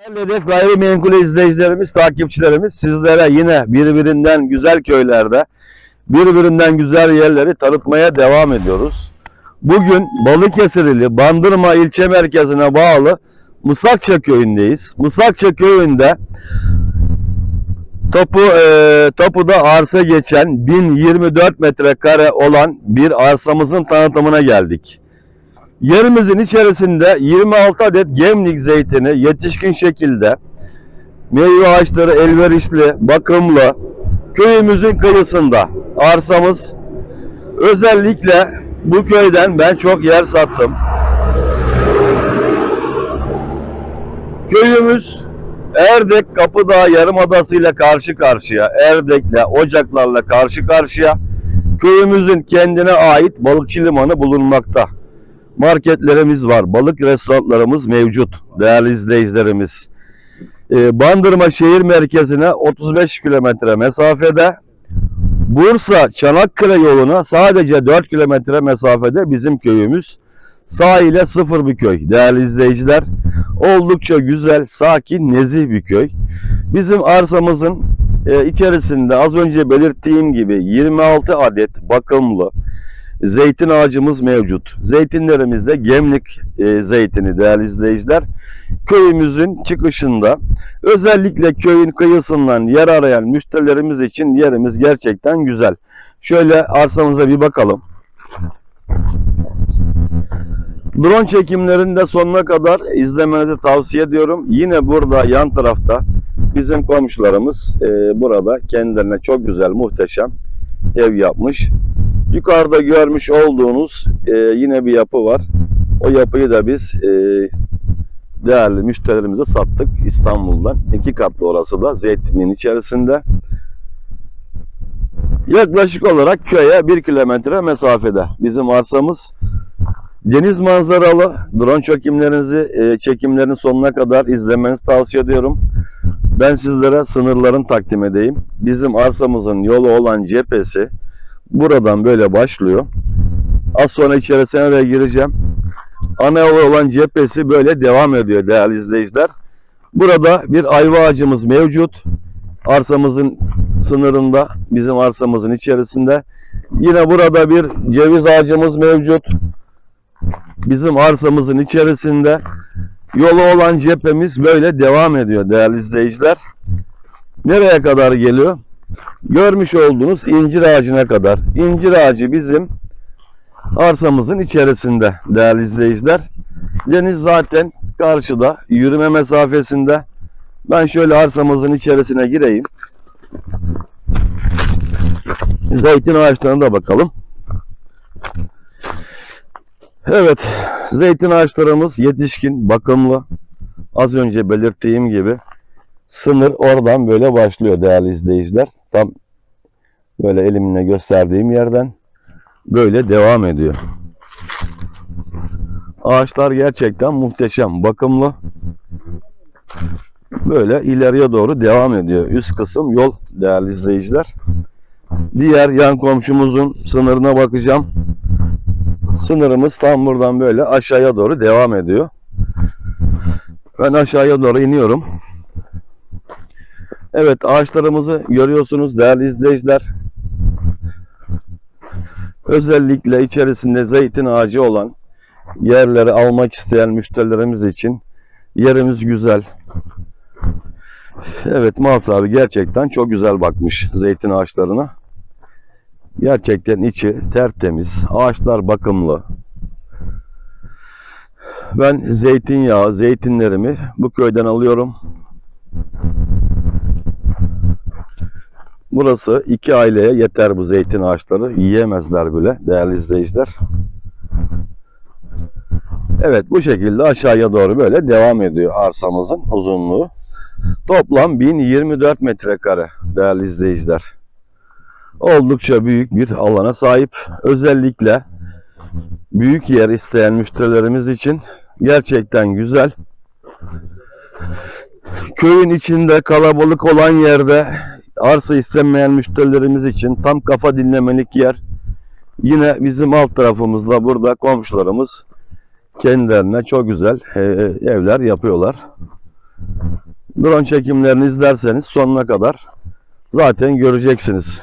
Hedef Gayrimenkul izleyicilerimiz, takipçilerimiz sizlere yine birbirinden güzel köylerde, birbirinden güzel yerleri tanıtmaya devam ediyoruz. Bugün Balıkesir ili Bandırma ilçe merkezine bağlı Musakça köyündeyiz. Musakça köyünde Tapu, e, tapuda arsa geçen 1024 metrekare olan bir arsamızın tanıtımına geldik. Yerimizin içerisinde 26 adet gemlik zeytini yetişkin şekilde meyve ağaçları elverişli, bakımlı köyümüzün kıyısında. Arsamız özellikle bu köyden ben çok yer sattım. Köyümüz Erdek Kapıdağ Yarımadası ile karşı karşıya, Erdek'le, Ocaklar'la karşı karşıya. Köyümüzün kendine ait balıkçı limanı bulunmakta marketlerimiz var. Balık restoranlarımız mevcut değerli izleyicilerimiz. Ee, Bandırma şehir merkezine 35 kilometre mesafede. Bursa Çanakkale yoluna sadece 4 kilometre mesafede bizim köyümüz. Sahile sıfır bir köy değerli izleyiciler. Oldukça güzel, sakin, nezih bir köy. Bizim arsamızın e, içerisinde az önce belirttiğim gibi 26 adet bakımlı, zeytin ağacımız mevcut. Zeytinlerimizde gemlik e, zeytini değerli izleyiciler. Köyümüzün çıkışında özellikle köyün kıyısından yer arayan müşterilerimiz için yerimiz gerçekten güzel. Şöyle arsamıza bir bakalım. Drone çekimlerini de sonuna kadar izlemenizi tavsiye ediyorum. Yine burada yan tarafta bizim komşularımız e, burada kendilerine çok güzel, muhteşem ev yapmış. Yukarıda görmüş olduğunuz e, yine bir yapı var. O yapıyı da biz e, değerli müşterilerimize sattık İstanbul'dan. İki katlı orası da zeytinliğin içerisinde. Yaklaşık olarak köye bir kilometre mesafede. Bizim arsamız deniz manzaralı. Drone çekimlerinizi e, çekimlerin sonuna kadar izlemenizi tavsiye ediyorum. Ben sizlere sınırların takdim edeyim. Bizim arsamızın yolu olan cephesi buradan böyle başlıyor. Az sonra içerisine de gireceğim. Ana yolu olan cephesi böyle devam ediyor değerli izleyiciler. Burada bir ayva ağacımız mevcut. Arsamızın sınırında, bizim arsamızın içerisinde. Yine burada bir ceviz ağacımız mevcut. Bizim arsamızın içerisinde. Yolu olan cephemiz böyle devam ediyor değerli izleyiciler. Nereye kadar geliyor? Görmüş olduğunuz incir ağacına kadar. İncir ağacı bizim arsamızın içerisinde değerli izleyiciler. Deniz zaten karşıda yürüme mesafesinde. Ben şöyle arsamızın içerisine gireyim. Zeytin ağaçlarına da bakalım. Evet, zeytin ağaçlarımız yetişkin, bakımlı. Az önce belirttiğim gibi sınır oradan böyle başlıyor değerli izleyiciler. Tam böyle elimle gösterdiğim yerden böyle devam ediyor. Ağaçlar gerçekten muhteşem, bakımlı. Böyle ileriye doğru devam ediyor. Üst kısım yol değerli izleyiciler. Diğer yan komşumuzun sınırına bakacağım. Sınırımız tam buradan böyle aşağıya doğru devam ediyor. Ben aşağıya doğru iniyorum. Evet ağaçlarımızı görüyorsunuz değerli izleyiciler. Özellikle içerisinde zeytin ağacı olan yerleri almak isteyen müşterilerimiz için yerimiz güzel. Evet Mahs abi gerçekten çok güzel bakmış zeytin ağaçlarına. Gerçekten içi tertemiz. Ağaçlar bakımlı. Ben zeytinyağı, zeytinlerimi bu köyden alıyorum. Burası iki aileye yeter bu zeytin ağaçları. Yiyemezler bile değerli izleyiciler. Evet bu şekilde aşağıya doğru böyle devam ediyor arsamızın uzunluğu. Toplam 1024 metrekare değerli izleyiciler. Oldukça büyük bir alana sahip. Özellikle büyük yer isteyen müşterilerimiz için gerçekten güzel. Köyün içinde kalabalık olan yerde arsa istemeyen müşterilerimiz için tam kafa dinlemelik yer. Yine bizim alt tarafımızda burada komşularımız kendilerine çok güzel e, evler yapıyorlar. Drone çekimlerini izlerseniz sonuna kadar zaten göreceksiniz.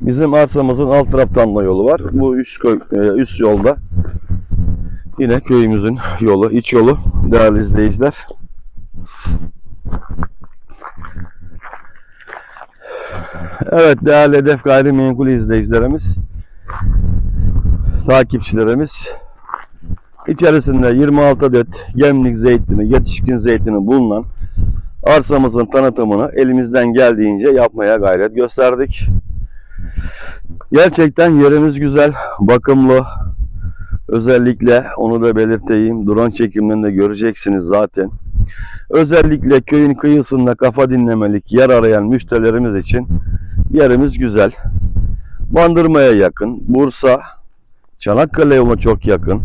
Bizim arsamızın alt taraftan da yolu var. Bu üst, köy, e, üst yolda yine köyümüzün yolu, iç yolu değerli izleyiciler. Evet değerli Hedef Gayrimenkul izleyicilerimiz, takipçilerimiz içerisinde 26 adet gemlik zeytini, yetişkin zeytini bulunan arsamızın tanıtımını elimizden geldiğince yapmaya gayret gösterdik. Gerçekten yerimiz güzel, bakımlı. Özellikle onu da belirteyim. Drone çekimlerinde göreceksiniz zaten. Özellikle köyün kıyısında kafa dinlemelik yer arayan müşterilerimiz için yerimiz güzel. Bandırma'ya yakın, Bursa, Çanakkale yoluna çok yakın.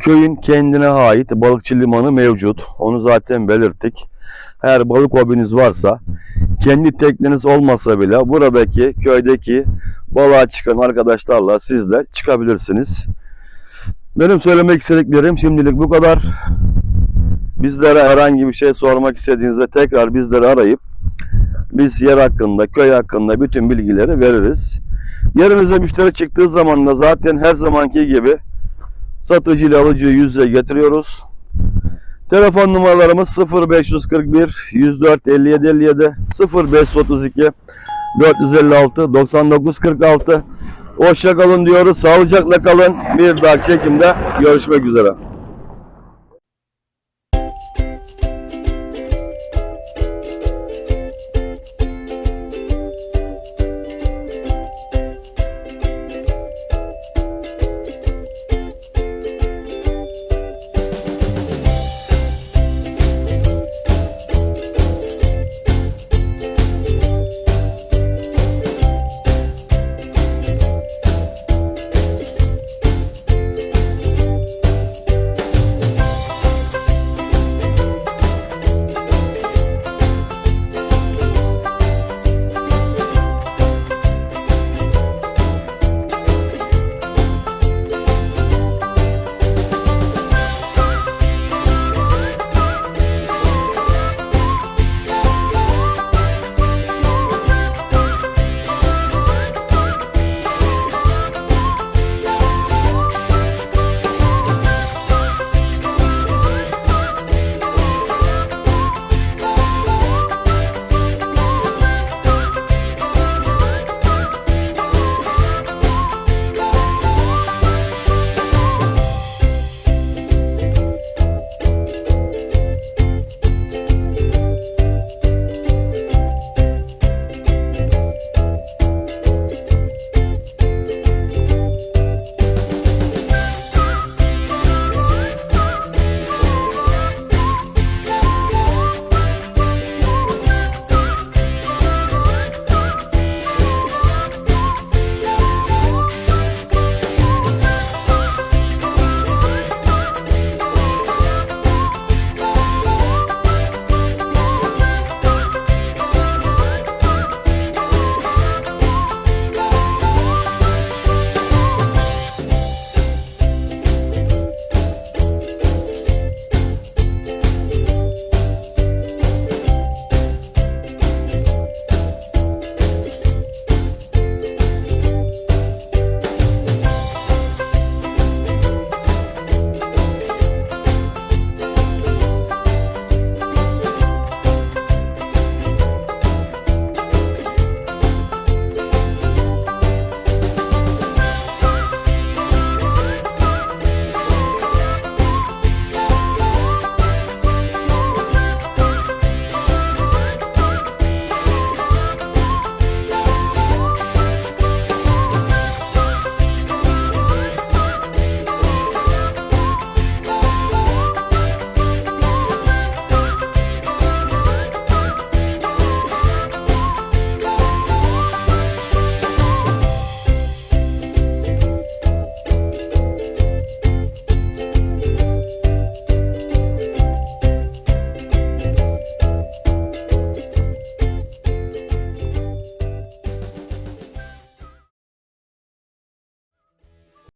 Köyün kendine ait balıkçı limanı mevcut. Onu zaten belirttik. Eğer balık hobiniz varsa, kendi tekneniz olmasa bile buradaki köydeki balığa çıkan arkadaşlarla siz de çıkabilirsiniz. Benim söylemek istediklerim şimdilik bu kadar. Bizlere herhangi bir şey sormak istediğinizde tekrar bizleri arayıp biz yer hakkında, köy hakkında bütün bilgileri veririz. Yerinize müşteri çıktığı zaman da zaten her zamanki gibi satıcı ile alıcıyı yüz yüze getiriyoruz. Telefon numaralarımız 0541 104 57 57 0532 456 99 46 Hoşça kalın diyoruz. Sağlıcakla kalın. Bir dahaki çekimde görüşmek üzere.